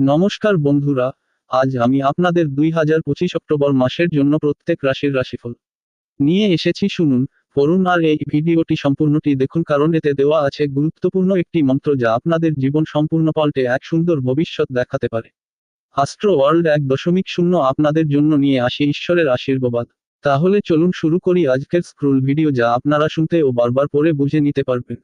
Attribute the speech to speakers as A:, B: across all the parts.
A: নমস্কার বন্ধুরা, আজ আমি আপনাদের দুই হাজার পঁচিশ অক্টোবর মাসের জন্য প্রত্যেক রাশির রাশিফল নিয়ে এসেছি। শুনুন, পড়ুন আর এই ভিডিওটি সম্পূর্ণটি দেখুন, কারণ এতে দেওয়া আছে গুরুত্বপূর্ণ একটি মন্ত্র যা আপনাদের জীবন সম্পূর্ণ পাল্টে এক সুন্দর ভবিষ্যৎ দেখাতে পারে। আস্ট্রো ওয়ার্ল্ড এক দশমিক শূন্য আপনাদের জন্য নিয়ে আসি ঈশ্বরের আশীর্বাদ। তাহলে চলুন শুরু করি আজকের স্ক্রুল ভিডিও যা আপনারা শুনতে ও বারবার পরে বুঝে নিতে পারবেন।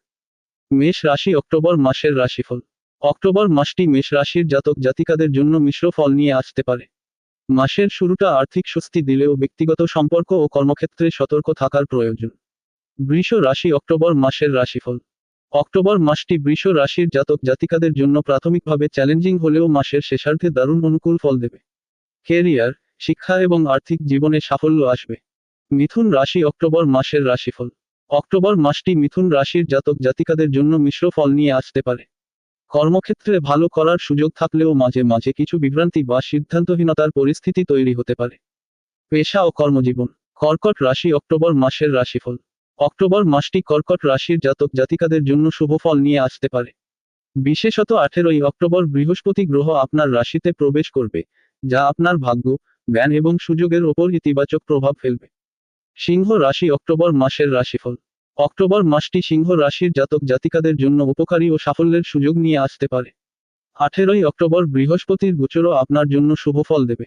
A: মেষ রাশি অক্টোবর মাসের রাশিফল। অক্টোবর মাসটি মেষ রাশির জাতক জাতিকাদের জন্য মিশ্র ফল নিয়ে আসতে পারে। মাসের শুরুটা আর্থিক স্বস্তি দিলেও ব্যক্তিগত সম্পর্ক ও কর্মক্ষেত্রে সতর্ক থাকার প্রয়োজন। বৃষ রাশি অক্টোবর মাসের রাশিফল। অক্টোবর মাসটি বৃষ রাশির জাতক জাতিকাদের জন্য প্রাথমিকভাবে চ্যালেঞ্জিং হলেও মাসের শেষার্ধে দারুণ অনুকূল ফল দেবে। কেরিয়ার, শিক্ষা এবং আর্থিক জীবনে সাফল্য আসবে। মিথুন রাশি অক্টোবর মাসের রাশিফল। অক্টোবর মাসটি মিথুন রাশির জাতক জাতিকাদের জন্য মিশ্র ফল নিয়ে আসতে পারে। কর্মক্ষেত্রে ভালো করার সুযোগ থাকলেও মাঝে মাঝে কিছু বিভ্রান্তি বা সিদ্ধান্তহীনতার পরিস্থিতি তৈরি হতে পারে। পেশা ও কর্মজীবন। কর্কট রাশি অক্টোবর মাসের রাশিফল। অক্টোবর মাসটি কর্কট রাশির জাতক জাতিকাদের জন্য শুভ ফল নিয়ে আসতে পারে। বিশেষত আঠেরোই অক্টোবর বৃহস্পতি গ্রহ আপনার রাশিতে প্রবেশ করবে, যা আপনার ভাগ্য, জ্ঞান এবং সুযোগের ওপর ইতিবাচক প্রভাব ফেলবে। সিংহ রাশি অক্টোবর মাসের রাশিফল। অক্টোবর মাসটি সিংহ রাশির জাতক জাতিকাদের জন্য উপকারী ও সাফল্যের সুযোগ নিয়ে আসতে পারে। আঠেরোই অক্টোবর বৃহস্পতির গোচরও আপনার জন্য শুভ ফল দেবে।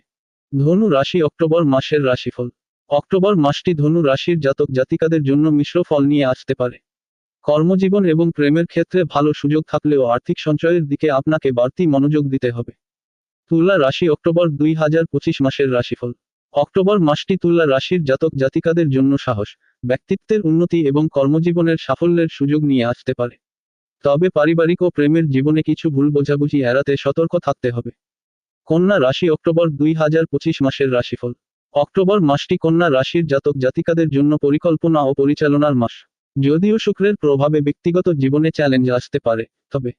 A: ধনু রাশি অক্টোবর মাসের রাশিফল। অক্টোবর মাসটি ধনু রাশির জাতক জাতিকাদের জন্য মিশ্র ফল নিয়ে আসতে পারে। কর্মজীবন এবং প্রেমের ক্ষেত্রে ভালো সুযোগ থাকলেও আর্থিক সঞ্চয়ের দিকে আপনাকে বাড়তি মনোযোগ দিতে হবে। তুলা রাশি অক্টোবর দুই হাজার পঁচিশ মাসের রাশিফল। অক্টোবর মাসটি তুলা রাশির জাতক জাতিকাদের জন্য সাহস, ব্যক্তিত্বের উন্নতি এবং কর্মজীবনের সাফল্যের সুযোগ নিয়ে আসতে পারে। তবে পারিবারিক ও প্রেমের জীবনে কিছু ভুল বোঝাবুঝি এড়াতে সতর্ক থাকতে হবে। কন্যা রাশি অক্টোবর দুই হাজার পঁচিশ মাসের রাশিফল। অক্টোবর মাসটি কন্যা রাশির জাতক জাতিকাদের জন্য পরিকল্পনা ও পরিচালনার মাস। যদিও শুক্রের প্রভাবে ব্যক্তিগত জীবনে চ্যালেঞ্জ আসতে পারে, তবে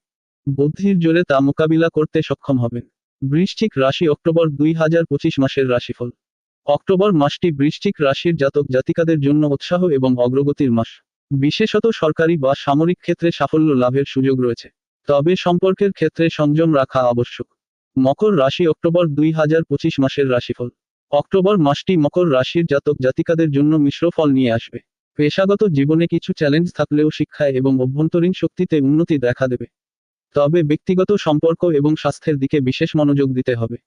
A: বুদ্ধির জোরে তা মোকাবিলা করতে সক্ষম হবেন। বৃশ্চিক রাশি অক্টোবর দুই হাজার পঁচিশ মাসের রাশিফল। অক্টোবর মাসটি বৃশ্চিক রাশির জাতক জাতিকাদের জন্য উৎসাহ এবং অগ্রগতির মাস। বিশেষত সরকারি বা সামরিক ক্ষেত্রে সাফল্য লাভের সুযোগ রয়েছে। তবে সম্পর্কের ক্ষেত্রে সংযম রাখা আবশ্যক। মকর রাশি অক্টোবর দুই হাজার পঁচিশ মাসের রাশিফল। অক্টোবর মাসটি মকর রাশির জাতক জাতিকাদের জন্য মিশ্র ফল নিয়ে আসবে। পেশাগত জীবনে কিছু চ্যালেঞ্জ থাকলেও শিক্ষায় এবং অভ্যন্তরীণ শক্তিতে উন্নতি দেখা দেবে। তবে ব্যক্তিগত সম্পর্ক এবং স্বাস্থ্যের দিকে বিশেষ মনোযোগ দিতে হবে।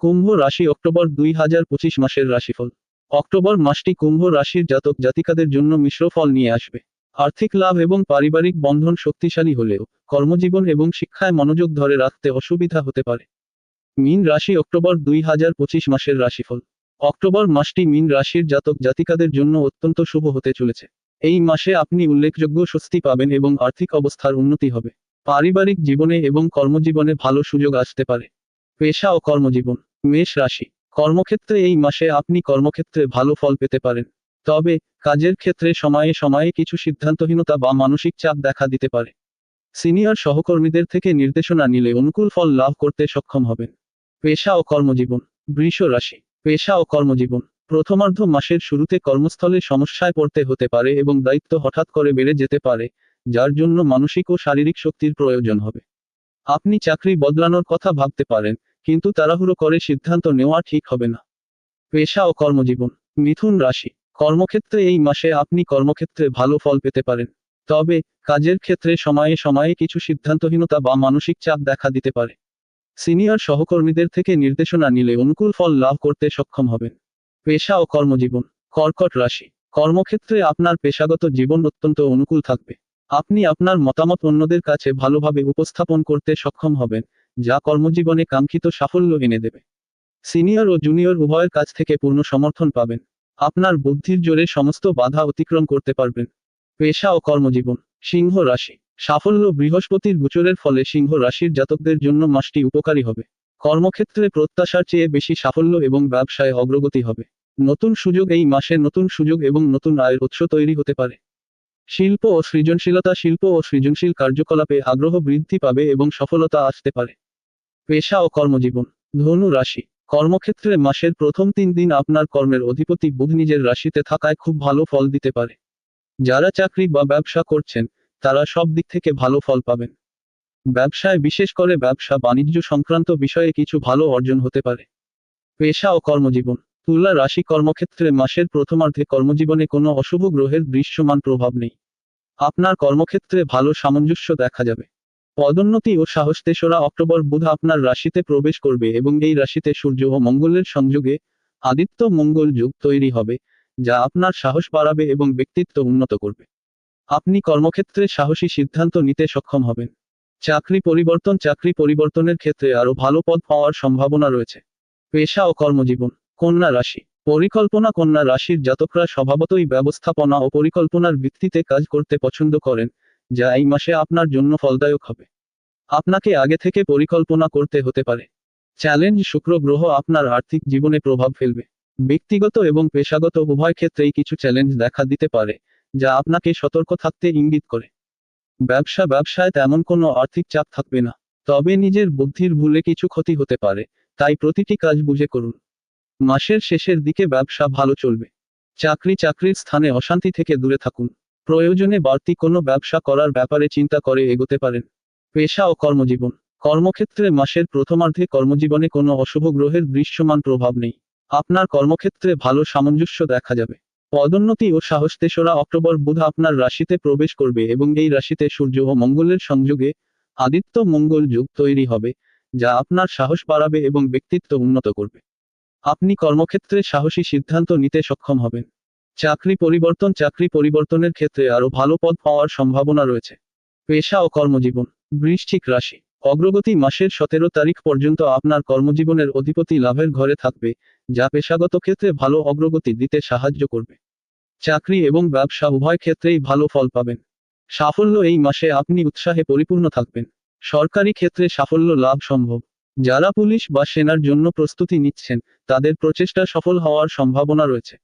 A: কুম্ভ রাশি অক্টোবর দুই হাজার পঁচিশ মাসের রাশিফল। অক্টোবর মাসটি কুম্ভ রাশির জাতক জাতিকাদের জন্য মিশ্র ফল নিয়ে আসবে। আর্থিক লাভ এবং পারিবারিক বন্ধন শক্তিশালী হলেও কর্মজীবন এবং শিক্ষায় মনোযোগ ধরে রাখতে অসুবিধা হতে পারে। মিন রাশি অক্টোবর দুই হাজার পঁচিশ মাসের রাশিফল। অক্টোবর মাসটি মিন রাশির জাতক জাতিকাদের জন্য অত্যন্ত শুভ হতে চলেছে। এই মাসে আপনি উল্লেখযোগ্য স্বস্তি পাবেন এবং আর্থিক অবস্থার উন্নতি হবে। পারিবারিক জীবনে এবং কর্মজীবনে ভালো সুযোগ আসতে পারে। পেশা ও কর্মজীবন। মেষ রাশি। কর্মক্ষেত্রে এই মাসে আপনি কর্মক্ষেত্রে ভালো ফল পেতে পারেন। তবে, কাজের ক্ষেত্রে সময়ে সময়ে কিছু সিদ্ধান্তহীনতা বা মানসিক চাপ দেখা দিতে পারে। সিনিয়র সহকর্মীদের থেকে নির্দেশনা নিলে অনুকূল ফল লাভ করতে সক্ষম হবেন। পেশা ও কর্মজীবন। বৃষ রাশি। পেশা ও কর্মজীবন। প্রথমার্ধ মাসের শুরুতে কর্মস্থলে সমস্যায় পড়তে হতে পারে এবং দায়িত্ব হঠাৎ করে বেড়ে যেতে পারে, যার জন্য মানসিক ও শারীরিক শক্তির প্রয়োজন হবে। আপনি চাকরি বদলানোর কথা ভাবতে পারেন কিন্তু তাড়াহুড়ো করে সিদ্ধান্ত নেওয়া ঠিক হবে না। পেশা ও কর্মজীবন, মিথুন রাশি, কর্মক্ষেত্রে এই মাসে আপনি কর্মক্ষেত্রে ভালো ফল পেতে পারেন। তবে, কাজের ক্ষেত্রে সময়ে সময়ে কিছু সিদ্ধান্তহীনতা বা মানসিক চাপ দেখা দিতে পারে। সিনিয়র সহকর্মীদের থেকে নির্দেশনা নিলে অনুকূল ফল লাভ করতে সক্ষম হবেন। পেশা ও কর্মজীবন, কর্কট রাশি, কর্মক্ষেত্রে আপনার পেশাগত জীবন অত্যন্ত অনুকূল থাকবে। আপনি আপনার মতামত অন্যদের কাছে ভালোভাবে উপস্থাপন করতে সক্ষম হবেন। যা কর্মজীবনে কাঙ্ক্ষিত সাফল্য এনে দেবে। সিনিয়র ও জুনিয়র উভয়ের কাছ থেকে পূর্ণ সমর্থন পাবেন। আপনার বুদ্ধির জোরে সমস্ত বাধা অতিক্রম করতে পারবেন। পেশা ও কর্মজীবন, সিংহ রাশি। সাফল্য বৃহস্পতির গোচরের ফলে সিংহ রাশির জাতকদের জন্য মাসটি উপকারী হবে। কর্মক্ষেত্রে প্রত্যাশার চেয়ে বেশি সাফল্য এবং ব্যবসায় অগ্রগতি হবে। নতুন সুযোগ এই মাসে নতুন সুযোগ এবং নতুন আয়ের উৎস তৈরি হতে পারে। শিল্প ও সৃজনশীলতা শিল্প ও সৃজনশীল কার্যকলাপে আগ্রহ বৃদ্ধি পাবে এবং সফলতা আসতে পারে। পেশা ও কর্মজীবন। ধনু রাশি। কর্মক্ষেত্রে মাসের প্রথম তিন দিন আপনার কর্মের অধিপতি বুধ নিজের রাশিতে থাকায় খুব ভালো ফল দিতে পারে। যারা চাকরি বা ব্যবসা করছেন, তারা সব দিক থেকে ভালো ফল পাবেন। ব্যবসায় বিশেষ করে ব্যবসা বাণিজ্য সংক্রান্ত বিষয়ে কিছু ভালো অর্জন হতে পারে। পেশা ও কর্মজীবন। তুলা রাশি কর্মক্ষেত্রে মাসের প্রথমার্ধে কর্মজীবনে কোনো অশুভ গ্রহের দৃশ্যমান প্রভাব নেই। আপনার কর্মক্ষেত্রে ভালো সামঞ্জস্য দেখা যাবে। পদোন্নতি ও সাহস তেসরা অক্টোবর বুধ আপনার রাশিতে প্রবেশ করবে এবং এই রাশিতে সূর্য ও মঙ্গলের সংযোগে আদিত্য মঙ্গল যুগ তৈরি হবে, যা আপনার সাহস বাড়াবে এবং ব্যক্তিত্ব উন্নত করবে। আপনি কর্মক্ষেত্রে সাহসী সিদ্ধান্ত নিতে সক্ষম হবেন। চাকরি পরিবর্তন চাকরি পরিবর্তনের ক্ষেত্রে আরও ভালো পদ পাওয়ার সম্ভাবনা রয়েছে। পেশা ও কর্মজীবন, কন্যা রাশি, পরিকল্পনা কন্যা রাশির জাতকরা স্বভাবতই ব্যবস্থাপনা ও পরিকল্পনার ভিত্তিতে কাজ করতে পছন্দ করেন যা এই মাসে আপনার জন্য ফলদায়ক হবে। আপনাকে আগে থেকে পরিকল্পনা করতে হতে পারে। চ্যালেঞ্জ শুক্র গ্রহ আপনার আর্থিক জীবনে প্রভাব ফেলবে। ব্যক্তিগত এবং পেশাগত উভয় ক্ষেত্রেই কিছু চ্যালেঞ্জ দেখা দিতে পারে, যা আপনাকে সতর্ক থাকতে ইঙ্গিত করে। ব্যবসা ব্যবসায় তেমন কোনো আর্থিক চাপ থাকবে না, তবে নিজের বুদ্ধির ভুলে কিছু ক্ষতি হতে পারে, তাই প্রতিটি কাজ বুঝে করুন। মাসের শেষের দিকে ব্যবসা ভালো চলবে। চাকরি চাকরির স্থানে অশান্তি থেকে দূরে থাকুন। প্রয়োজনে বাড়তি কোনো ব্যবসা করার ব্যাপারে চিন্তা করে এগোতে পারেন। পেশা ও কর্মজীবন। কর্মক্ষেত্রে মাসের প্রথমার্ধে কর্মজীবনে কোনো অশুভ গ্রহের দৃশ্যমান প্রভাব নেই। আপনার কর্মক্ষেত্রে ভালো সামঞ্জস্য দেখা যাবে। পদোন্নতি ও সাহস তেসরা অক্টোবর বুধ আপনার রাশিতে প্রবেশ করবে এবং এই রাশিতে সূর্য ও মঙ্গলের সংযোগে আদিত্য মঙ্গল যুগ তৈরি হবে, যা আপনার সাহস বাড়াবে এবং ব্যক্তিত্ব উন্নত করবে। আপনি কর্মক্ষেত্রে সাহসী সিদ্ধান্ত নিতে সক্ষম হবেন। চাকরি পরিবর্তন, চাকরি পরিবর্তনের ক্ষেত্রে আরও ভালো পদ পাওয়ার সম্ভাবনা রয়েছে। পেশা ও কর্মজীবন। বৃশ্চিক রাশি। অগ্রগতি মাসের সতেরো তারিখ পর্যন্ত আপনার কর্মজীবনের অধিপতি লাভের ঘরে থাকবে, যা পেশাগত ক্ষেত্রে ভালো অগ্রগতি দিতে সাহায্য করবে। চাকরি এবং ব্যবসা উভয় ক্ষেত্রেই ভালো ফল পাবেন। সাফল্য এই মাসে আপনি উৎসাহে পরিপূর্ণ থাকবেন। সরকারি ক্ষেত্রে সাফল্য লাভ সম্ভব। যারা পুলিশ বা সেনার জন্য প্রস্তুতি নিচ্ছেন, তাদের প্রচেষ্টা সফল হওয়ার সম্ভাবনা রয়েছে।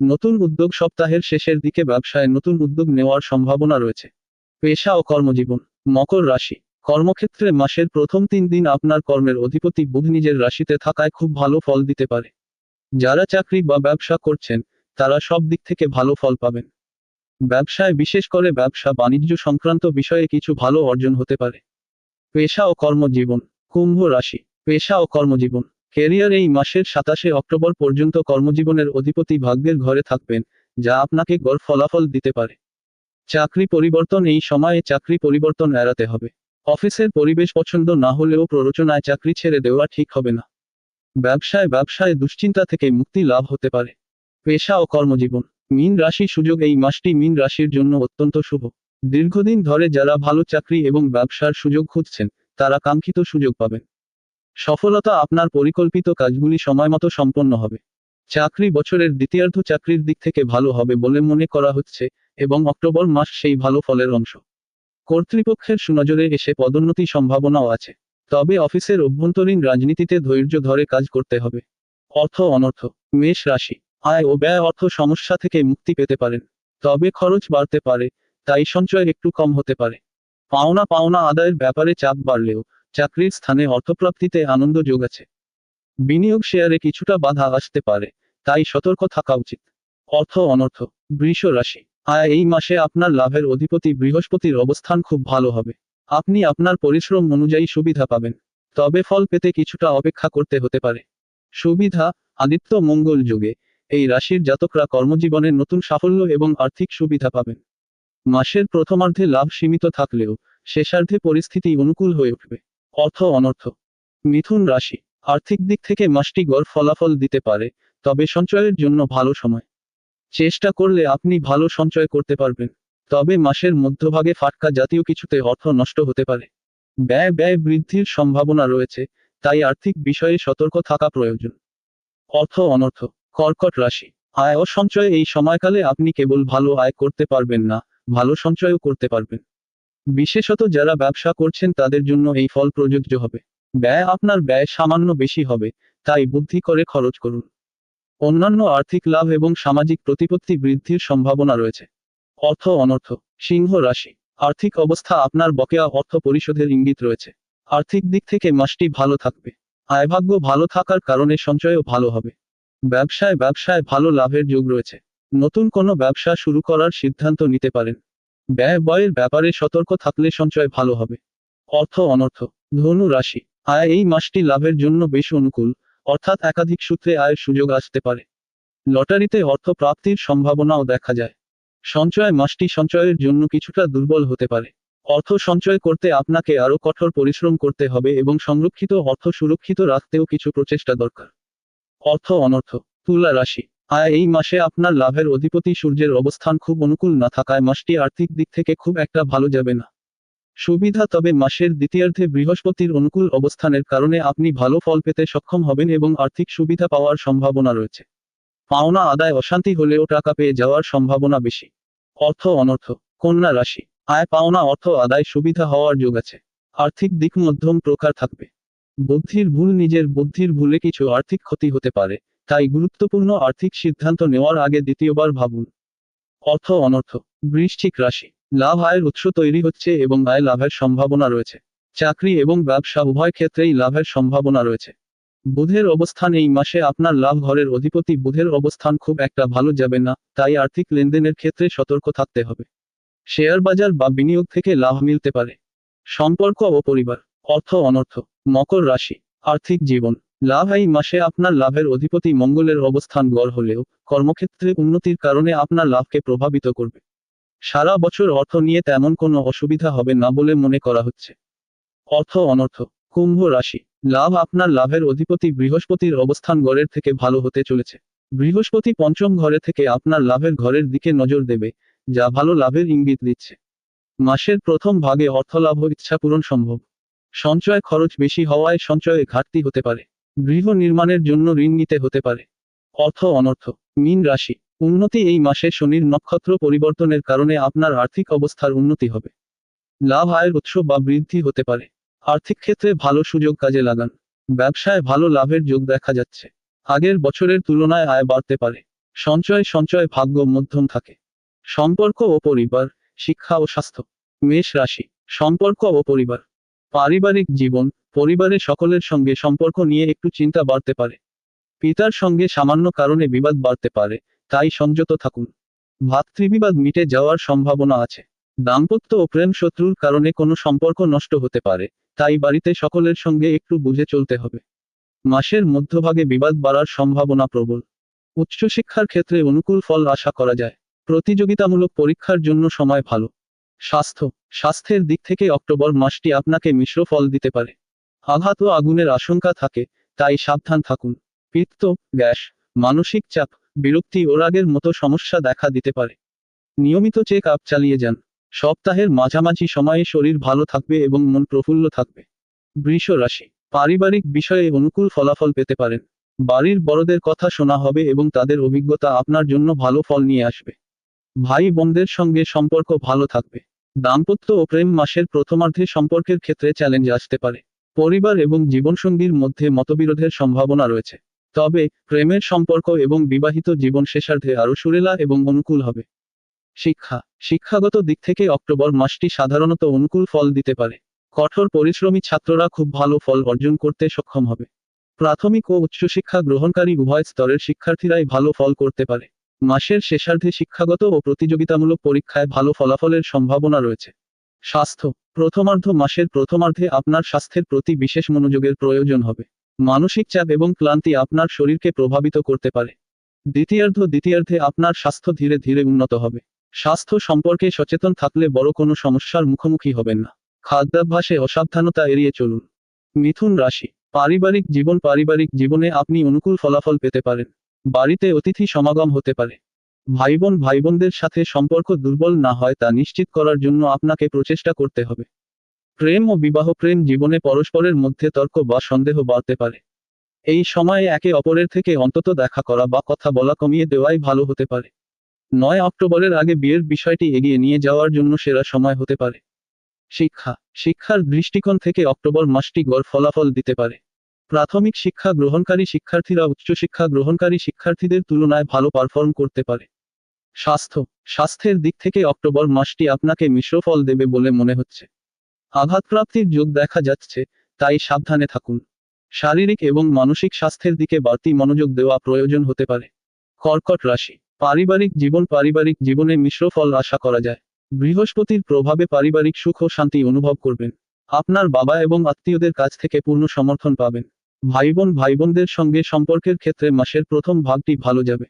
A: নতুন উদ্যোগ সপ্তাহের শেষের দিকে ব্যবসায় নতুন উদ্যোগ নেওয়ার সম্ভাবনা রয়েছে। পেশা ও কর্মজীবন, মকর রাশি। কর্মক্ষেত্রে মাসের প্রথম তিন দিন আপনার কর্মের অধিপতি বুধ নিজের রাশিতে থাকায় খুব ভালো ফল দিতে পারে। যারা চাকরি বা ব্যবসা করছেন, তারা সব দিক থেকে ভালো ফল পাবেন। ব্যবসায় বিশেষ করে ব্যবসা বাণিজ্য সংক্রান্ত বিষয়ে কিছু ভালো অর্জন হতে পারে। পেশা ও কর্মজীবন, কুম্ভ রাশি। পেশা ও কর্মজীবন। কেরিয়ার এই মাসের সাতাশে অক্টোবর পর্যন্ত কর্মজীবনের অধিপতি ভাগ্যের ঘরে থাকবেন, যা আপনাকে গড় ফলাফল দিতে পারে। চাকরি পরিবর্তন এই সময়ে চাকরি পরিবর্তন এড়াতে হবে। অফিসের পরিবেশ পছন্দ না হলেও প্ররোচনায় চাকরি ছেড়ে দেওয়া ঠিক হবে না। ব্যবসায় ব্যবসায় দুশ্চিন্তা থেকে মুক্তি লাভ হতে পারে। পেশা ও কর্মজীবন। মিন রাশি সুযোগ এই মাসটি মিন রাশির জন্য অত্যন্ত শুভ। দীর্ঘদিন ধরে যারা ভালো চাকরি এবং ব্যবসার সুযোগ খুঁজছেন, তারা কাঙ্ক্ষিত সুযোগ পাবেন। সফলতা আপনার পরিকল্পিত কাজগুলি সময়মতো সম্পন্ন হবে। চাকরি বছরের দ্বিতীয়ার্ধ চাকরির দিক থেকে ভালো হবে বলে মনে করা হচ্ছে এবং অক্টোবর মাস সেই ভালো ফলের অংশ। কর্তৃপক্ষের সুনজরে এসে পদোন্নতি সম্ভাবনাও আছে। তবে অফিসের অভ্যন্তরীণ রাজনীতিতে ধৈর্য ধরে কাজ করতে হবে। অর্থ অনর্থ, মেষ রাশি, আয় ও ব্যয় অর্থ সমস্যা থেকে মুক্তি পেতে পারেন। তবে খরচ বাড়তে পারে, তাই সঞ্চয় একটু কম হতে পারে। পাওনা পাওনা আদায়ের ব্যাপারে চাপ বাড়লেও চাকরির স্থানে অর্থপ্রাপ্তিতে আনন্দ যোগাছে বিনিয়োগ শেয়ারে কিছুটা বাধা আসতে পারে, তাই সতর্ক থাকা উচিত। অর্থ অনর্থ, বৃষ রাশি, আয় এই মাসে আপনার লাভের অধিপতি বৃহস্পতির অবস্থান খুব ভালো হবে। আপনি আপনার পরিশ্রম অনুযায়ী সুবিধা পাবেন, তবে ফল পেতে কিছুটা অপেক্ষা করতে হতে পারে। সুবিধা, আদিত্য মঙ্গল যুগে, এই রাশির জাতকরা কর্মজীবনে নতুন সাফল্য এবং আর্থিক সুবিধা পাবেন। মাসের প্রথমার্ধে লাভ সীমিত থাকলেও, শেষার্ধে পরিস্থিতি অনুকূল হয়ে উঠবে। অর্থ অনর্থ। মিথুন রাশি, আর্থিক দিক থেকে মাসটি গড় ফলাফল দিতে পারে, তবে সঞ্চয়ের জন্য ভালো সময়। চেষ্টা করলে আপনি ভালো সঞ্চয় করতে পারবেন, তবে মাসের মধ্যভাগে ফাটকা জাতীয় কিছুতে অর্থ নষ্ট হতে পারে। ব্যয় ব্যয় বৃদ্ধির সম্ভাবনা রয়েছে, তাই আর্থিক বিষয়ে সতর্ক থাকা প্রয়োজন। অর্থ অনর্থ, কর্কট রাশি, আয় ও এই সময়কালে আপনি কেবল ভালো আয় করতে পারবেন না, ভালো সঞ্চয়ও করতে পারবেন। বিশেষত যারা ব্যবসা করছেন তাদের জন্য এই ফল প্রযোজ্য হবে। ব্যয় আপনার ব্যয় সামান্য বেশি হবে, তাই বুদ্ধি করে খরচ করুন। অন্যান্য আর্থিক লাভ এবং সামাজিক প্রতিপত্তি বৃদ্ধির সম্ভাবনা রয়েছে। অর্থ অনর্থ, সিংহ রাশি, আর্থিক অবস্থা আপনার বকেয়া অর্থ পরিশোধের ইঙ্গিত রয়েছে। আর্থিক দিক থেকে মাসটি ভালো থাকবে। আয়ভাগ্য ভালো থাকার কারণে সঞ্চয়ও ভালো হবে। ব্যবসায় ব্যবসায় ভালো লাভের যোগ রয়েছে। নতুন কোনো ব্যবসা শুরু করার সিদ্ধান্ত নিতে পারেন। ব্যয় বয়ের ব্যাপারে সতর্ক থাকলে সঞ্চয় ভালো হবে। অর্থ অনর্থ। ধনু রাশি। আয় এই মাসটি লাভের জন্য বেশ অনুকূল, অর্থাৎ একাধিক সূত্রে আয়ের সুযোগ আসতে পারে। লটারিতে অর্থ প্রাপ্তির সম্ভাবনাও দেখা যায়। সঞ্চয় মাসটি সঞ্চয়ের জন্য কিছুটা দুর্বল হতে পারে। অর্থ সঞ্চয় করতে আপনাকে আরও কঠোর পরিশ্রম করতে হবে এবং সংরক্ষিত অর্থ সুরক্ষিত রাখতেও কিছু প্রচেষ্টা দরকার। অর্থ অনর্থ। তুলা রাশি। আয় এই মাসে আপনার লাভের অধিপতি সূর্যের অবস্থান খুব অনুকূল না থাকায় মাসটি আর্থিক দিক থেকে খুব একটা ভালো যাবে না। সুবিধা, তবে মাসের দ্বিতীয়ার্ধে বৃহস্পতির অনুকূল অবস্থানের কারণে আপনি ভালো ফল পেতে সক্ষম হবেন এবং আর্থিক সুবিধা পাওয়ার সম্ভাবনা রয়েছে। পাওনা আদায় অশান্তি হলেও টাকা পেয়ে যাওয়ার সম্ভাবনা বেশি। অর্থ অনর্থ, কন্যা রাশি, আয় পাওনা, অর্থ আদায় সুবিধা হওয়ার যোগ আছে। আর্থিক দিক মধ্যম প্রকার থাকবে। বুদ্ধির ভুল, নিজের বুদ্ধির ভুলে কিছু আর্থিক ক্ষতি হতে পারে। তাই গুরুত্বপূর্ণ আর্থিক সিদ্ধান্ত নেওয়ার আগে দ্বিতীয়বার ভাবুন। অর্থ অনর্থ। বৃশ্চিক রাশি। লাভ আয়ের উৎস তৈরি হচ্ছে এবং আয় লাভের সম্ভাবনা রয়েছে। চাকরি এবং ব্যবসা উভয় ক্ষেত্রেই লাভের সম্ভাবনা রয়েছে। বুধের অবস্থান এই মাসে আপনার লাভ ঘরের অধিপতি বুধের অবস্থান খুব একটা ভালো যাবে না, তাই আর্থিক লেনদেনের ক্ষেত্রে সতর্ক থাকতে হবে। শেয়ার বাজার বা বিনিয়োগ থেকে লাভ মিলতে পারে। সম্পর্ক ও পরিবার। অর্থ অনর্থ। মকর রাশি। আর্থিক জীবন। লাভ এই মাসে আপনার লাভের অধিপতি মঙ্গলের অবস্থান গড় হলেও কর্মক্ষেত্রে উন্নতির কারণে আপনার লাভকে প্রভাবিত করবে। সারা বছর অর্থ নিয়ে তেমন কোনো অসুবিধা হবে না বলে মনে করা হচ্ছে। অর্থ অনর্থ, কুম্ভ রাশি, লাভ আপনার লাভের অধিপতি বৃহস্পতির অবস্থান গড়ের থেকে ভালো হতে চলেছে। বৃহস্পতি পঞ্চম ঘরে থেকে আপনার লাভের ঘরের দিকে নজর দেবে, যা ভালো লাভের ইঙ্গিত দিচ্ছে। মাসের প্রথম ভাগে অর্থলাভ ইচ্ছা পূরণ সম্ভব। সঞ্চয় খরচ বেশি হওয়ায় সঞ্চয়ে ঘাটতি হতে পারে। গৃহ নির্মাণের জন্য ঋণ নিতে হতে পারে। অর্থ অনর্থ। মীন রাশি। উন্নতি এই মাসে শনির নক্ষত্র পরিবর্তনের কারণে আপনার আর্থিক অবস্থার উন্নতি হবে। লাভ আয়ের উৎস বা বৃদ্ধি হতে পারে। আর্থিক ক্ষেত্রে ভালো সুযোগ কাজে লাগান। ব্যবসায় ভালো লাভের যোগ দেখা যাচ্ছে। আগের বছরের তুলনায় আয় বাড়তে পারে। সঞ্চয় সঞ্চয় ভাগ্য মধ্যম থাকে। সম্পর্ক ও পরিবার, শিক্ষা ও স্বাস্থ্য। মেষ রাশি। সম্পর্ক ও পরিবার। পারিবারিক জীবন, পরিবারে সকলের সঙ্গে সম্পর্ক নিয়ে একটু চিন্তা বাড়তে পারে। পিতার সঙ্গে সামান্য কারণে বিবাদ বাড়তে পারে, তাই সংযত থাকুন। ভাতৃবিবাদ মিটে যাওয়ার সম্ভাবনা আছে। দাম্পত্য ও প্রেম শত্রুর কারণে কোনো সম্পর্ক নষ্ট হতে পারে, তাই বাড়িতে সকলের সঙ্গে একটু বুঝে চলতে হবে। মাসের মধ্যভাগে বিবাদ বাড়ার সম্ভাবনা প্রবল। উচ্চশিক্ষার ক্ষেত্রে অনুকূল ফল আশা করা যায়। প্রতিযোগিতামূলক পরীক্ষার জন্য সময় ভালো। স্বাস্থ্য, স্বাস্থ্যের দিক থেকে অক্টোবর মাসটি আপনাকে মিশ্র ফল দিতে পারে। আঘাত ও আগুনের আশঙ্কা থাকে, তাই সাবধান থাকুন। পিত্ত, গ্যাস, মানসিক চাপ, বিরক্তি ও রাগের মতো সমস্যা দেখা দিতে পারে। নিয়মিত চেক আপ চালিয়ে যান। সপ্তাহের মাঝামাঝি সময়ে শরীর ভালো থাকবে এবং মন প্রফুল্ল থাকবে। বৃষ রাশি, পারিবারিক বিষয়ে অনুকূল ফলাফল পেতে পারেন। বাড়ির বড়দের কথা শোনা হবে এবং তাদের অভিজ্ঞতা আপনার জন্য ভালো ফল নিয়ে আসবে। ভাই বোনদের সঙ্গে সম্পর্ক ভালো থাকবে। দাম্পত্য ও প্রেম মাসের প্রথমার্ধে সম্পর্কের ক্ষেত্রে চ্যালেঞ্জ আসতে পারে। পরিবার এবং জীবনসঙ্গীর মধ্যে মতবিরোধের সম্ভাবনা রয়েছে। তবে, প্রেমের সম্পর্ক এবং বিবাহিত জীবন শেষার্ধে আরও সুরেলা এবং অনুকূল হবে। শিক্ষা। শিক্ষাগত দিক থেকে অক্টোবর মাসটি সাধারণত অনুকূল ফল দিতে পারে। কঠোর পরিশ্রমী ছাত্ররা খুব ভালো ফল অর্জন করতে সক্ষম হবে। প্রাথমিক ও উচ্চশিক্ষা গ্রহণকারী উভয় স্তরের শিক্ষার্থীরাই ভালো ফল করতে পারে। মাসের শেষার্ধে শিক্ষাগত ও প্রতিযোগিতামূলক পরীক্ষায় ভালো ফলাফলের সম্ভাবনা রয়েছে। স্বাস্থ্য, প্রথমার্ধ মাসের প্রথমার্ধে আপনার স্বাস্থ্যের প্রতি বিশেষ মনোযোগের প্রয়োজন হবে। মানসিক চাপ এবং ক্লান্তি আপনার শরীরকে প্রভাবিত করতে পারে। দ্বিতীয়ার্ধ, দ্বিতীয়ার্ধে আপনার স্বাস্থ্য ধীরে ধীরে উন্নত হবে। স্বাস্থ্য সম্পর্কে সচেতন থাকলে বড় কোনো সমস্যার মুখোমুখি হবেন না। খাদ্যাভ্যাসে অসাবধানতা এড়িয়ে চলুন। মিথুন রাশি, পারিবারিক জীবন, পারিবারিক জীবনে আপনি অনুকূল ফলাফল পেতে পারেন। বাড়িতে অতিথি সমাগম হতে পারে। ভাই বোন ভাই বোনদের সাথে সম্পর্ক দুর্বল না হয় তা নিশ্চিত করার জন্য আপনাকে প্রচেষ্টা করতে হবে। প্রেম ও বিবাহ প্রেম জীবনে পরস্পরের মধ্যে তর্ক বা সন্দেহ বাড়তে পারে। এই সময়ে একে অপরের থেকে অন্তত দেখা করা বা কথা বলা কমিয়ে দেওয়াই ভালো হতে পারে। নয় অক্টোবরের আগে বিয়ের বিষয়টি এগিয়ে নিয়ে যাওয়ার জন্য সেরা সময় হতে পারে। শিক্ষা, শিক্ষার দৃষ্টিকোণ থেকে অক্টোবর মাসটি গড় ফলাফল দিতে পারে। প্রাথমিক শিক্ষা গ্রহণকারী শিক্ষার্থীরা উচ্চশিক্ষা গ্রহণকারী শিক্ষার্থীদের তুলনায় ভালো পারফর্ম করতে পারে। স্বাস্থ্য। স্বাস্থ্যের দিক থেকে অক্টোবর মাসটি আপনাকে মিশ্র ফল দেবে বলে মনে হচ্ছে। আঘাতপ্রাপ্তির যোগ দেখা যাচ্ছে, তাই সাবধানে থাকুন। শারীরিক এবং মানসিক স্বাস্থ্যের দিকে বাড়তি মনোযোগ দেওয়া প্রয়োজন হতে পারে। কর্কট রাশি। পারিবারিক জীবন পারিবারিক জীবনে মিশ্র ফল আশা করা যায়। বৃহস্পতির প্রভাবে পারিবারিক সুখ ও শান্তি অনুভব করবেন। আপনার বাবা এবং আত্মীয়দের কাছ থেকে পূর্ণ সমর্থন পাবেন। ভাই ভাইবোনদের সঙ্গে সম্পর্কের ক্ষেত্রে মাসের প্রথম ভাগটি ভালো যাবে।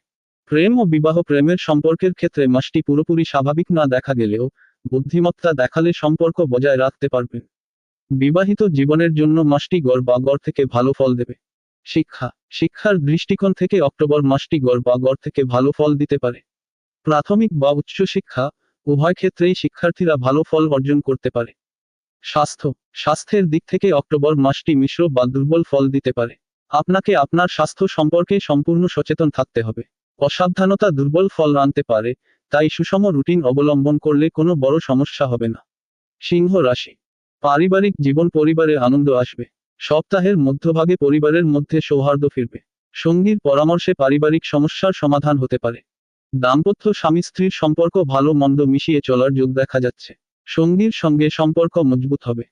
A: প্রেম ও বিবাহ প্রেমের সম্পর্কের ক্ষেত্রে মাসটি পুরোপুরি স্বাভাবিক না দেখা গেলেও বুদ্ধিমত্তা দেখালে সম্পর্ক বজায় রাখতে পারবেন বিবাহিত জীবনের জন্য মাসটি গড় বা গড় থেকে ভালো ফল দেবে। শিক্ষা, শিক্ষার দৃষ্টিকোণ থেকে অক্টোবর মাসটি গড় বা গড় থেকে ভালো ফল দিতে পারে। প্রাথমিক বা উচ্চ শিক্ষা, উভয় ক্ষেত্রেই শিক্ষার্থীরা ভালো ফল অর্জন করতে পারে। স্বাস্থ্য, স্বাস্থ্যের দিক থেকে অক্টোবর মাসটি মিশ্র বা দুর্বল ফল দিতে পারে। আপনাকে আপনার স্বাস্থ্য সম্পর্কে সম্পূর্ণ সচেতন থাকতে হবে। অসাবধানতা দুর্বল ফল আনতে পারে, তাই সুষম রুটিন অবলম্বন করলে কোনো বড় সমস্যা হবে না। সিংহ রাশি। পারিবারিক জীবন পরিবারে আনন্দ আসবে। সপ্তাহের মধ্যভাগে পরিবারের মধ্যে সৌহার্দ্য ফিরবে। সঙ্গীর পরামর্শে পারিবারিক সমস্যার সমাধান হতে পারে। দাম্পত্য স্বামী স্ত্রীর সম্পর্ক ভালো মন্দ মিশিয়ে চলার যোগ দেখা যাচ্ছে। সঙ্গীর সঙ্গে সম্পর্ক মজবুত হবে।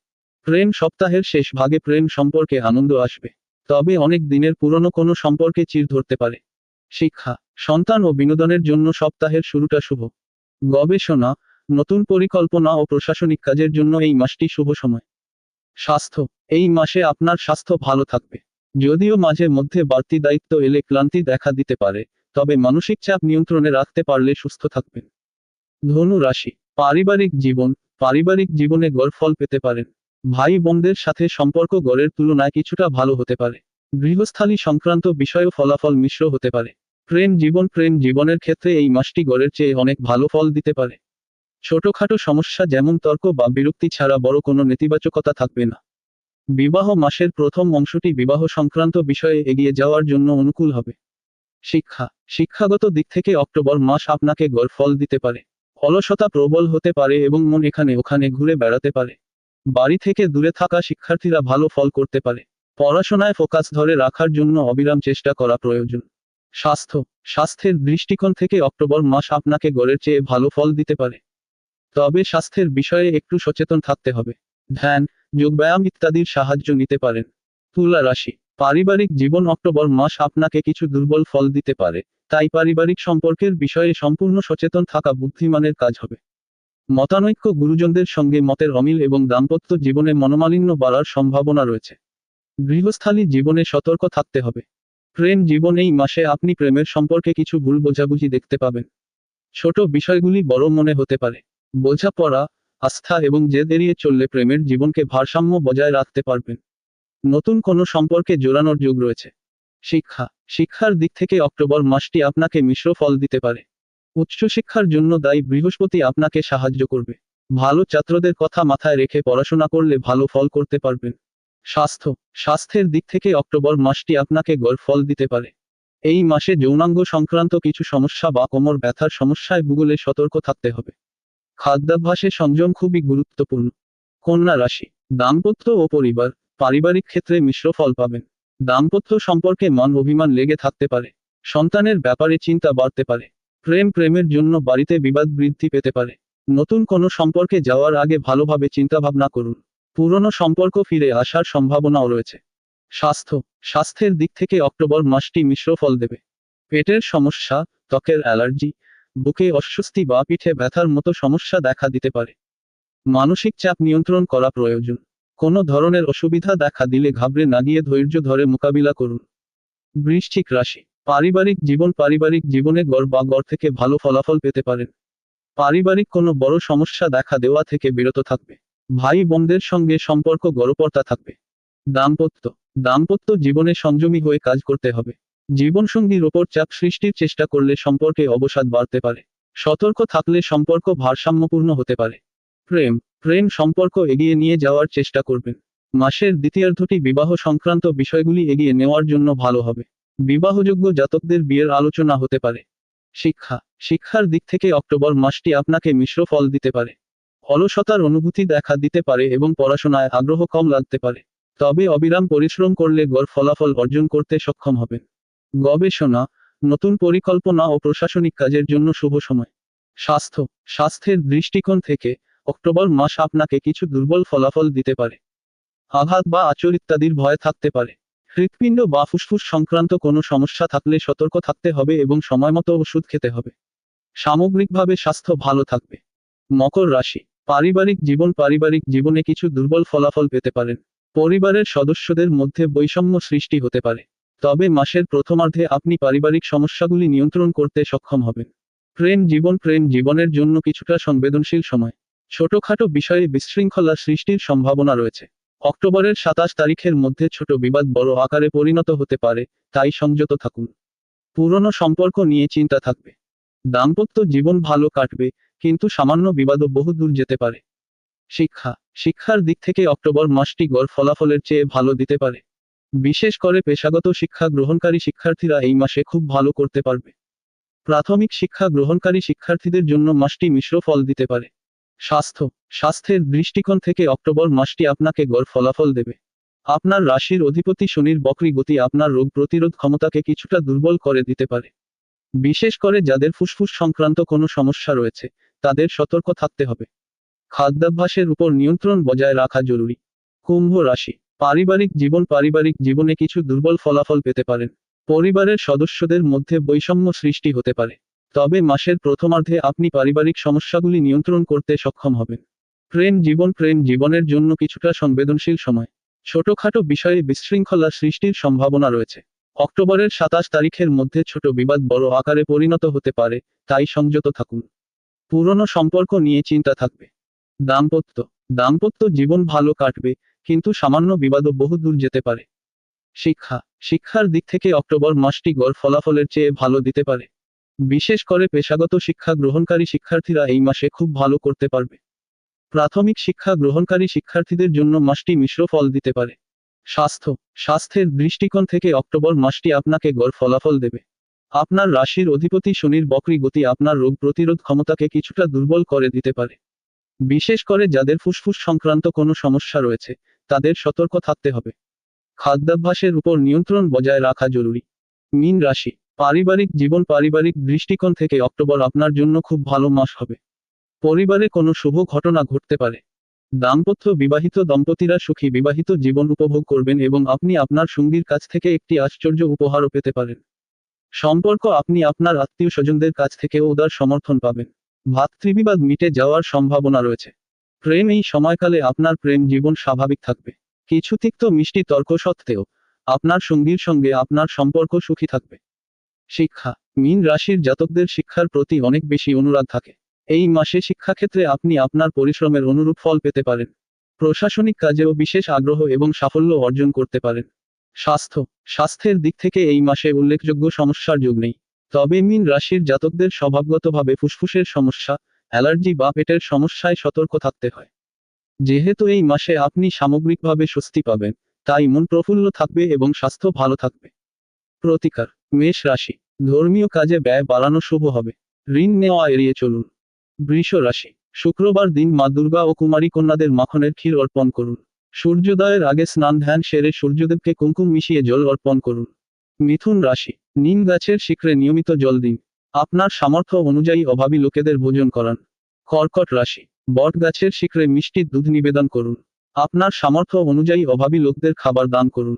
A: প্রেম সপ্তাহের শেষ ভাগে প্রেম সম্পর্কে আনন্দ আসবে। তবে অনেক দিনের পুরনো কোনো সম্পর্কে চির ধরতে পারে। শিক্ষা, সন্তান ও বিনোদনের জন্য সপ্তাহের শুরুটা শুভ। গবেষণা, নতুন পরিকল্পনা ও প্রশাসনিক কাজের জন্য এই মাসটি শুভ সময়। স্বাস্থ্য, এই মাসে আপনার স্বাস্থ্য ভালো থাকবে। যদিও মাঝে মধ্যে বাড়তি দায়িত্ব এলে ক্লান্তি দেখা দিতে পারে, তবে মানসিক চাপ নিয়ন্ত্রণে রাখতে পারলে সুস্থ থাকবেন। ধনু রাশি পারিবারিক জীবন, পারিবারিক জীবনে গড় ফল পেতে পারেন। ভাই বোনদের সাথে সম্পর্ক গড়ের তুলনায় কিছুটা ভালো হতে পারে। গৃহস্থালী সংক্রান্ত বিষয়েও ফলাফল মিশ্র হতে পারে। প্রেম জীবন, প্রেম জীবনের ক্ষেত্রে এই মাসটি গড়ের চেয়ে অনেক ভালো ফল দিতে পারে। ছোটখাটো সমস্যা যেমন তর্ক বা বিরক্তি ছাড়া বড় কোনো নেতিবাচকতা থাকবে না। বিবাহ মাসের প্রথম অংশটি বিবাহ সংক্রান্ত বিষয়ে এগিয়ে যাওয়ার জন্য অনুকূল হবে। শিক্ষা, শিক্ষাগত দিক থেকে অক্টোবর মাস আপনাকে গড় ফল দিতে পারে। অলসতা প্রবল হতে পারে এবং মন এখানে ওখানে ঘুরে বেড়াতে পারে। বাড়ি থেকে দূরে থাকা শিক্ষার্থীরা ভালো ফল করতে পারে। পড়াশোনায় ফোকাস ধরে রাখার জন্য অবিরাম চেষ্টা করা প্রয়োজন। স্বাস্থ্য, স্বাস্থ্যের দৃষ্টিকোণ থেকে অক্টোবর মাস আপনাকে গড়ের চেয়ে ভালো ফল দিতে পারে। তবে স্বাস্থ্যের বিষয়ে একটু সচেতন থাকতে হবে। ধ্যান, যোগব্যায়াম ইত্যাদির সাহায্য নিতে পারেন। তুলা রাশি, পারিবারিক জীবন অক্টোবর মাস আপনাকে কিছু দুর্বল ফল দিতে পারে। তাই পারিবারিক সম্পর্কের বিষয়ে সম্পূর্ণ সচেতন থাকা বুদ্ধিমানের কাজ হবে। মতানৈক্য গুরুজনদের সঙ্গে মতের অমিল এবং দাম্পত্য জীবনে মনোমালিন্য বাড়ার সম্ভাবনা রয়েছে। গৃহস্থালী জীবনে সতর্ক থাকতে হবে। প্রেম জীবন এই মাসে আপনি প্রেমের সম্পর্কে কিছু ভুল বোঝাবুঝি দেখতে পাবেন। ছোট বিষয়গুলি বড় মনে হতে পারে। বোঝাপড়া, আস্থা এবং জেদ এড়িয়ে চললে প্রেমের জীবনকে ভারসাম্য বজায় রাখতে পারবেন। নতুন কোনো সম্পর্কে জোরানোর যোগ রয়েছে। শিক্ষা, শিক্ষার দিক থেকে অক্টোবর মাসটি আপনাকে মিশ্র ফল দিতে পারে। উচ্চশিক্ষার জন্য দায়ী বৃহস্পতি আপনাকে সাহায্য করবে। ভালো ছাত্রদের কথা মাথায় রেখে পড়াশোনা করলে ভালো ফল করতে পারবেন। স্বাস্থ্য, স্বাস্থ্যের দিক থেকে অক্টোবর মাসটি আপনাকে গড় ফল দিতে পারে। এই মাসে যৌনাঙ্গ সংক্রান্ত কিছু সমস্যা বা কোমর ব্যথার সমস্যায় ভূগোলে সতর্ক থাকতে হবে। খাদ্যাভ্যাসে সংযম খুবই গুরুত্বপূর্ণ। কন্যা রাশি, দাম্পত্য ও পরিবার, পারিবারিক ক্ষেত্রে মিশ্র ফল পাবেন। দাম্পত্য সম্পর্কে মান অভিমান লেগে থাকতে পারে। সন্তানের ব্যাপারে চিন্তা বাড়তে পারে। প্রেম প্রেমের জন্য বাড়িতে বিবাদ বৃদ্ধি পেতে পারে। নতুন কোনো সম্পর্কে যাওয়ার আগে ভালোভাবে চিন্তাভাবনা করুন। পুরনো সম্পর্ক ফিরে আসার সম্ভাবনাও রয়েছে। স্বাস্থ্য। স্বাস্থ্যের দিক থেকে অক্টোবর মাসটি মিশ্র ফল দেবে। পেটের সমস্যা, ত্বকের অ্যালার্জি, বুকে অস্বস্তি বা পিঠে ব্যথার মতো সমস্যা দেখা দিতে পারে। মানসিক চাপ নিয়ন্ত্রণ করা প্রয়োজন। কোনো ধরনের অসুবিধা দেখা দিলে ঘাবড়ে না গিয়ে ধৈর্য ধরে মোকাবিলা করুন। বৃশ্চিক রাশি। পারিবারিক জীবন পারিবারিক জীবনে গড় বা গড় থেকে ভালো ফলাফল পেতে পারেন। পারিবারিক কোনো বড় সমস্যা দেখা দেওয়া থেকে বিরত থাকবে। ভাই বোনদের সঙ্গে সম্পর্ক গড়পর্তা থাকবে। দাম্পত্য। দাম্পত্য জীবনে সংযমী হয়ে কাজ করতে হবে। জীবনসঙ্গীর ওপর চাপ সৃষ্টির চেষ্টা করলে সম্পর্কে অবসাদ বাড়তে পারে। সতর্ক থাকলে সম্পর্ক ভারসাম্যপূর্ণ হতে পারে। প্রেম। প্রেম সম্পর্ক এগিয়ে নিয়ে যাওয়ার চেষ্টা করবেন। মাসের দ্বিতীয়ার্ধটি বিবাহ সংক্রান্ত বিষয়গুলি এগিয়ে নেওয়ার জন্য ভালো হবে। বিবাহযোগ্য জাতকদের বিয়ের আলোচনা হতে পারে। শিক্ষা। শিক্ষার দিক থেকে অক্টোবর মাসটি আপনাকে মিশ্র ফল দিতে পারে। অলসতার অনুভূতি দেখা দিতে পারে এবং পড়াশোনায় আগ্রহ কম লাগতে পারে। তবে অবিরাম পরিশ্রম করলে গড় ফলাফল অর্জন করতে সক্ষম হবেন। গবেষণা, নতুন পরিকল্পনা ও প্রশাসনিক কাজের জন্য শুভ সময়। স্বাস্থ্য। স্বাস্থ্যের দৃষ্টিকোণ থেকে অক্টোবর মাস আপনাকে কিছু দুর্বল ফলাফল দিতে পারে। আঘাত বা আচর ইত্যাদির ভয় থাকতে পারে। হৃৎপিণ্ড বা ফুসফুস সংক্রান্ত কোনো সমস্যা থাকলে সতর্ক থাকতে হবে এবং সময়মতো ওষুধ খেতে হবে। সামগ্রিকভাবে স্বাস্থ্য ভালো থাকবে। মকর রাশি। পারিবারিক জীবন পারিবারিক জীবনে কিছু দুর্বল ফলাফল পেতে পারেন। পরিবারের সদস্যদের মধ্যে বৈষম্য সৃষ্টি হতে পারে। তবে মাসের প্রথমার্ধে আপনি পারিবারিক সমস্যাগুলি নিয়ন্ত্রণ করতে সক্ষম হবেন। প্রেম জীবন প্রেম জীবনের জন্য কিছুটা সংবেদনশীল সময়। ছোটখাটো বিষয়ে বিশৃঙ্খলা সৃষ্টির সম্ভাবনা রয়েছে। অক্টোবরের সাতাশ তারিখের মধ্যে ছোট বিবাদ বড় আকারে পরিণত হতে পারে, তাই সংযত থাকুন। পুরনো সম্পর্ক নিয়ে চিন্তা থাকবে। দাম্পত্য জীবন ভালো কাটবে, কিন্তু সামান্য বিবাদও বহু দূর যেতে পারে। শিক্ষা, শিক্ষার দিক থেকে অক্টোবর মাসটি গড় ফলাফলের চেয়ে ভালো দিতে পারে। বিশেষ করে পেশাগত শিক্ষা গ্রহণকারী শিক্ষার্থীরা এই মাসে খুব ভালো করতে পারবে। প্রাথমিক শিক্ষা গ্রহণকারী শিক্ষার্থীদের জন্য মাসটি মিশ্র ফল দিতে পারে। স্বাস্থ্য, স্বাস্থ্যের দৃষ্টিকোণ থেকে অক্টোবর মাসটি আপনাকে গড় ফলাফল দেবে। আপনার রাশির অধিপতি শনির বক্রী গতি আপনার রোগ প্রতিরোধ ক্ষমতাকে কিছুটা দুর্বল করে দিতে পারে। বিশেষ করে যাদের ফুসফুস সংক্রান্ত কোনো সমস্যা রয়েছে, তাদের সতর্ক থাকতে হবে। খাদ্যাভ্যাসের উপর নিয়ন্ত্রণ বজায় রাখা জরুরি। কুম্ভ রাশি, পারিবারিক জীবন পারিবারিক জীবনে কিছু দুর্বল ফলাফল পেতে পারেন। পরিবারের সদস্যদের মধ্যে বৈষম্য সৃষ্টি হতে পারে। তবে মাসের প্রথমার্ধে আপনি পারিবারিক সমস্যাগুলি নিয়ন্ত্রণ করতে সক্ষম হবেন। প্রেম জীবন প্রেম জীবনের জন্য কিছুটা সংবেদনশীল সময়। ছোটখাটো বিষয়ে বিশৃঙ্খলা সৃষ্টির সম্ভাবনা রয়েছে। অক্টোবরের সাতাশ তারিখের মধ্যে ছোট বিবাদ বড় আকারে পরিণত হতে পারে, তাই সংযত থাকুন। পুরনো সম্পর্ক নিয়ে চিন্তা থাকবে। দাম্পত্য। দাম্পত্য জীবন ভালো কাটবে, কিন্তু সামান্য বিবাদও বহু দূর যেতে পারে। শিক্ষা। শিক্ষার দিক থেকে অক্টোবর মাসটি গড় ফলাফলের চেয়ে ভালো দিতে পারে। বিশেষ করে পেশাগত শিক্ষা গ্রহণকারী শিক্ষার্থীরা এই মাসে খুব ভালো করতে পারবে। প্রাথমিক শিক্ষা গ্রহণকারী শিক্ষার্থীদের জন্য মাসটি মিশ্র ফল দিতে পারে। স্বাস্থ্য, স্বাস্থ্যের দৃষ্টিকোণ থেকে অক্টোবর মাসটি আপনাকে গড় ফলাফল দেবে। আপনার রাশির অধিপতি শনির বক্রী গতি আপনার রোগ প্রতিরোধ ক্ষমতাকে কিছুটা দুর্বল করে দিতে পারে। বিশেষ করে যাদের ফুসফুস সংক্রান্ত কোনো সমস্যা রয়েছে, তাদের সতর্ক থাকতে হবে। খাদ্যাভ্যাসের উপর নিয়ন্ত্রণ বজায় রাখা জরুরি। মীন রাশি পারিবারিক জীবন পারিবারিক দৃষ্টিকোণ থেকে অক্টোবর আপনার জন্য খুব ভালো মাস হবে। পরিবারে কোনো শুভ ঘটনা ঘটতে পারে। দাম্পত্য বিবাহিত দম্পতিরা সুখী বিবাহিত জীবন উপভোগ করবেন এবং আপনি আপনার সঙ্গীর কাছ থেকে একটি আশ্চর্য উপহারও পেতে পারেন। সম্পর্ক আপনি আপনার আত্মীয় স্বজনদের কাছ থেকেও উদার সমর্থন পাবেন। ভাতৃবিবাদ মিটে যাওয়ার সম্ভাবনা রয়েছে। প্রেম এই সময়কালে আপনার প্রেম জীবন স্বাভাবিক থাকবে। কিছু তিক্ত মিষ্টি তর্ক সত্ত্বেও আপনার সঙ্গীর সঙ্গে আপনার সম্পর্ক সুখী থাকবে। শিক্ষা। মীন রাশির জাতকদের শিক্ষার প্রতি অনেক বেশি অনুরাগ থাকে। এই মাসে শিক্ষাক্ষেত্রে আপনি আপনার পরিশ্রমের অনুরূপ ফল পেতে পারেন। প্রশাসনিক কাজেও বিশেষ আগ্রহ এবং সাফল্য অর্জন করতে পারেন। স্বাস্থ্য। স্বাস্থ্যের দিক থেকে এই মাসে উল্লেখযোগ্য সমস্যার যোগ নেই। তবে মীন রাশির জাতকদের স্বভাবগতভাবে ফুসফুসের সমস্যা, অ্যালার্জি বা পেটের সমস্যায় সতর্ক থাকতে হয়। যেহেতু এই মাসে আপনি সামগ্রিকভাবে স্বস্তি পাবেন, তাই মন প্রফুল্ল থাকবে এবং স্বাস্থ্য ভালো থাকবে। প্রতিকার, মেষ রাশি, ধর্মীয় কাজে ব্যয় বাড়ানো শুভ হবে। ঋণ নেওয়া এড়িয়ে চলুন। বৃষ রাশি, শুক্রবার দিন মা দুর্গা ও কুমারী কন্যাদের মাখনের ক্ষীর অর্পণ করুন। সূর্যোদয়ের আগে স্নান ধ্যান সেরে সূর্যদেবকে কুমকুম মিশিয়ে জল অর্পণ করুন। মিথুন রাশি, নিম গাছের শিখরে নিয়মিত জল দিন। আপনার সামর্থ্য অনুযায়ী অভাবী লোকেদের ভোজন করান। কর্কট রাশি, বট গাছের শিখরে মিষ্টি দুধ নিবেদন করুন। আপনার সামর্থ্য অনুযায়ী অভাবী লোকদের খাবার দান করুন।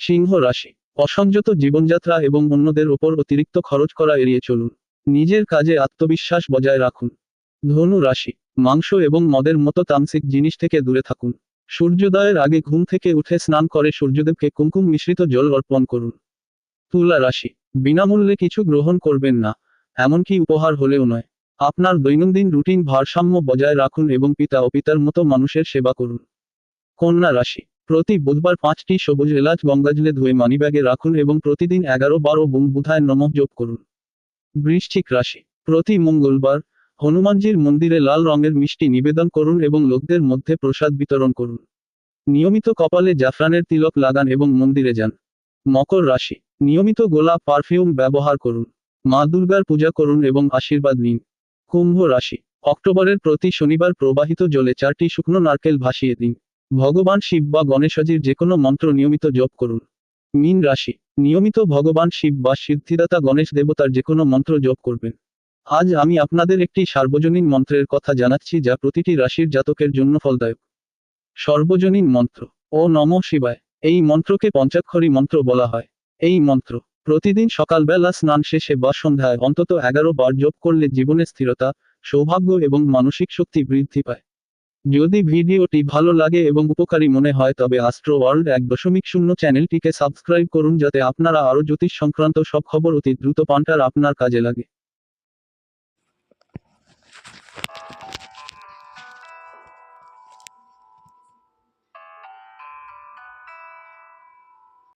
A: সিংহ রাশি অসংযত জীবনযাত্রা এবং অন্যদের ওপর অতিরিক্ত খরচ করা এড়িয়ে চলুন। নিজের কাজে আত্মবিশ্বাস বজায় রাখুন। ধনু রাশি, মাংস এবং মদের মতো তামসিক জিনিস থেকে দূরে থাকুন। সূর্যোদয়ের আগে ঘুম থেকে উঠে স্নান করে সূর্যদেবকে কুমকুম মিশ্রিত জল অর্পণ করুন। তুলা রাশি, বিনামূল্যে কিছু গ্রহণ করবেন না, এমনকি উপহার হলেও নয়। আপনার দৈনন্দিন রুটিন ভারসাম্য বজায় রাখুন এবং পিতা ও পিতার মতো মানুষের সেবা করুন। কন্যা রাশি প্রতি বুধবার পাঁচটি সবুজ এলাচ গঙ্গাজলে ধুয়ে মানিব্যাগে রাখুন এবং প্রতিদিন এগারো, বারো বুম বুধায় নমঃ যোগ করুন। বৃশ্চিক রাশি। প্রতি মঙ্গলবার হনুমানজির মন্দিরে লাল রঙের মিষ্টি নিবেদন করুন এবং লোকদের মধ্যে প্রসাদ বিতরণ করুন। নিয়মিত কপালে জাফরানের তিলক লাগান এবং মন্দিরে যান। মকর রাশি। নিয়মিত গোলাপ পারফিউম ব্যবহার করুন। মা দুর্গার পূজা করুন এবং আশীর্বাদ নিন। কুম্ভ রাশি। অক্টোবরের প্রতি শনিবার প্রবাহিত জলে চারটি শুকনো নারকেল ভাসিয়ে দিন। ভগবান শিব বা গণেশজির যে কোনো মন্ত্র নিয়মিত জপ করুন। মীন রাশি, নিয়মিত ভগবান শিব বা সিদ্ধিদাতা গণেশ দেবতার যে কোনো মন্ত্র জপ করবেন। আজ আমি আপনাদের একটি সার্বজনীন মন্ত্রের কথা জানাচ্ছি যা প্রতিটি রাশির জাতকের জন্য ফলদায়ক। সর্বজনীন মন্ত্র, ও নম শিবায়, এই মন্ত্রকে পঞ্চাক্ষরী মন্ত্র বলা হয়। এই মন্ত্র, প্রতিদিন সকালবেলা স্নান শেষে বা সন্ধ্যায় অন্তত এগারো বার জপ করলে জীবনে স্থিরতা, সৌভাগ্য এবং মানসিক শক্তি বৃদ্ধি পায়। যদি ভিডিওটি ভালো লাগে এবং উপকারী মনে হয়, তবে অ্যাস্ট্রো ওয়ার্ল্ড এক দশমিক শূন্য চ্যানেলটিকে সাবস্ক্রাইব করুন, যাতে আপনারা আরও জ্যোতিষ সংক্রান্ত সব খবর অতি দ্রুত পান্টার আপনার কাজে লাগে।